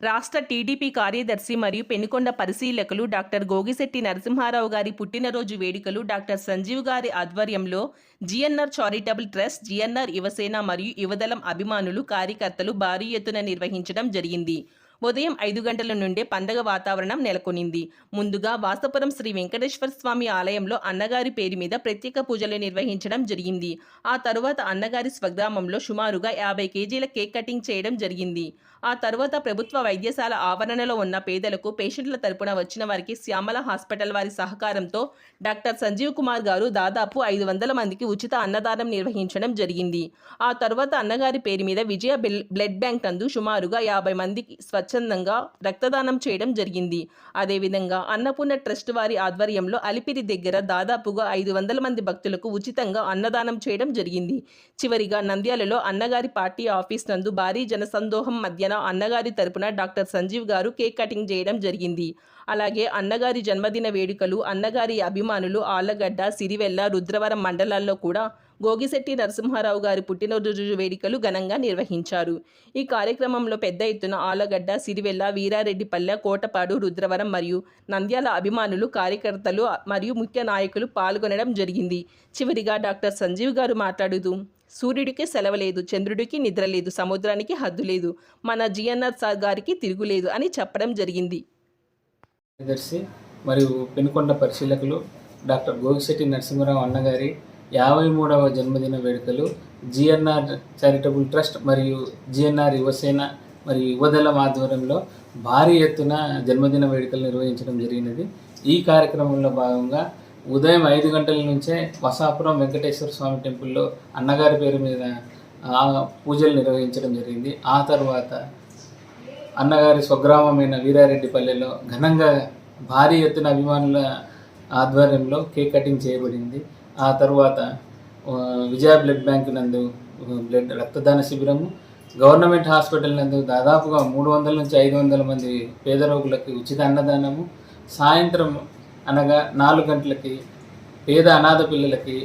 రాష్ట్ర టీడీపీ కార్యదర్శి మరియు పెనుకొండ పరిశీలకులు డాక్టర్ గోగిశెట్టి నరసింహారావు గారి పుట్టినరోజు వేడుకలు డాక్టర్ సంజీవ్ గారి ఆధ్వర్యంలో GNR charitable trust GNR Yuvasena మరియు యువదళం అభిమానులు కార్యకర్తలు భారీ ఎత్తున నిర్వహించడం జరిగింది. ఉదయం ఐదు గంటల నుండే పండగ వాతావరణం నెలకొనింది. ముందుగా వాసపురం శ్రీ వెంకటేశ్వర స్వామి ఆలయంలో అన్నగారి పేరు మీద ప్రత్యేక పూజలు నిర్వహించడం జరిగింది. ఆ తరువాత అన్నగారి స్వగ్రామంలో సుమారుగా యాభై కేజీల కేక్ కటింగ్ చేయడం జరిగింది. ఆ తరువాత ప్రభుత్వ వైద్యశాల ఆవరణలో ఉన్న పేదలకు పేషెంట్ల తరపున వచ్చిన వారికి శ్యామల హాస్పిటల్ వారి సహకారంతో డాక్టర్ సంజీవ్ కుమార్ గారు దాదాపు ఐదు వందల మందికి ఉచిత అన్నదానం నిర్వహించడం జరిగింది. ఆ తరువాత అన్నగారి పేరు మీద విజయ బ్లడ్ బ్యాంక్ నందు సుమారుగా యాభై మందికి స్వచ్ఛందంగా రక్తదానం చేయడం జరిగింది. అదేవిధంగా అన్నపూర్ణ ట్రస్ట్ వారి ఆధ్వర్యంలో అలిపిరి దగ్గర దాదాపుగా ఐదు వందల మంది భక్తులకు ఉచితంగా అన్నదానం చేయడం జరిగింది. చివరిగా నంద్యాలలో అన్నగారి పార్టీ ఆఫీస్ నందు భారీ జనసందోహం మధ్యన అన్నగారి తరపున డాక్టర్ సంజీవ్ గారు కేక్ కటింగ్ చేయడం జరిగింది. అలాగే అన్నగారి జన్మదిన వేడుకలు అన్నగారి అభిమానులు ఆళ్ళగడ్డ సిరివెల్ల రుద్రవరం మండలాల్లో కూడా గోగిశెట్టి నరసింహారావు గారి పుట్టినరోజు వేడుకలు ఘనంగా నిర్వహించారు. ఈ కార్యక్రమంలో పెద్ద ఎత్తున ఆలగడ్డ సిరివెల్ల వీరారెడ్డిపల్లె కోటపాడు రుద్రవరం మరియు నంద్యాల అభిమానులు కార్యకర్తలు మరియు ముఖ్య నాయకులు పాల్గొనడం జరిగింది. చివరిగా డాక్టర్ సంజీవ్ గారు మాట్లాడుతూ సూర్యుడికి సెలవు చంద్రుడికి నిద్ర లేదు సముద్రానికి హద్దు లేదు మన జిఎన్ఆర్ సార్ గారికి తిరుగులేదు అని చెప్పడం జరిగింది. మరియు పెనుకొండ పరిశీలకులు డాక్టర్ గోగిశెట్టి నరసింహరావు అన్నగారి యాభై మూడవ జన్మదిన వేడుకలు జిఎన్ఆర్ చారిటబుల్ ట్రస్ట్ మరియు జిఎన్ఆర్ యువసేన మరియు యువదళం ఆధ్వర్యంలో భారీ ఎత్తున జన్మదిన వేడుకలు నిర్వహించడం జరిగినది. ఈ కార్యక్రమంలో భాగంగా ఉదయం ఐదు గంటల నుంచే వసాపురం వెంకటేశ్వర స్వామి టెంపుల్లో అన్నగారి పేరు మీద పూజలు నిర్వహించడం జరిగింది. ఆ తర్వాత అన్నగారి స్వగ్రామమైన వీరారెడ్డిపల్లెలో ఘనంగా భారీ ఎత్తున అభిమానుల ఆధ్వర్యంలో కేక్ కటింగ్ చేయబడింది. ఆ తర్వాత విజయ బ్లడ్ బ్యాంక్ నందు బ్లడ్ రక్తదాన శిబిరము గవర్నమెంట్ హాస్పిటల్ నందు దాదాపుగా మూడు వందల నుంచి ఐదు వందల మంది పేద రోగులకు ఉచిత అన్నదానము సాయంత్రం అనగా నాలుగు గంటలకి పేద అనాథ పిల్లలకి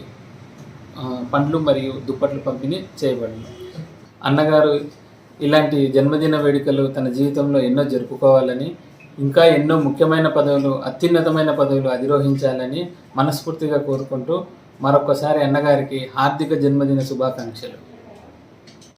పండ్లు మరియు దుప్పట్లు పంపిణీ చేయబడింది అన్నగారు ఇలాంటి జన్మదిన వేడుకలు తన జీవితంలో ఎన్నో జరుపుకోవాలని ఇంకా ఎన్నో ముఖ్యమైన పదవులు అత్యున్నతమైన పదవులు అధిరోహించాలని మనస్ఫూర్తిగా కోరుకుంటూ మరొకసారి అన్నగారికి హార్దిక జన్మదిన శుభాకాంక్షలు.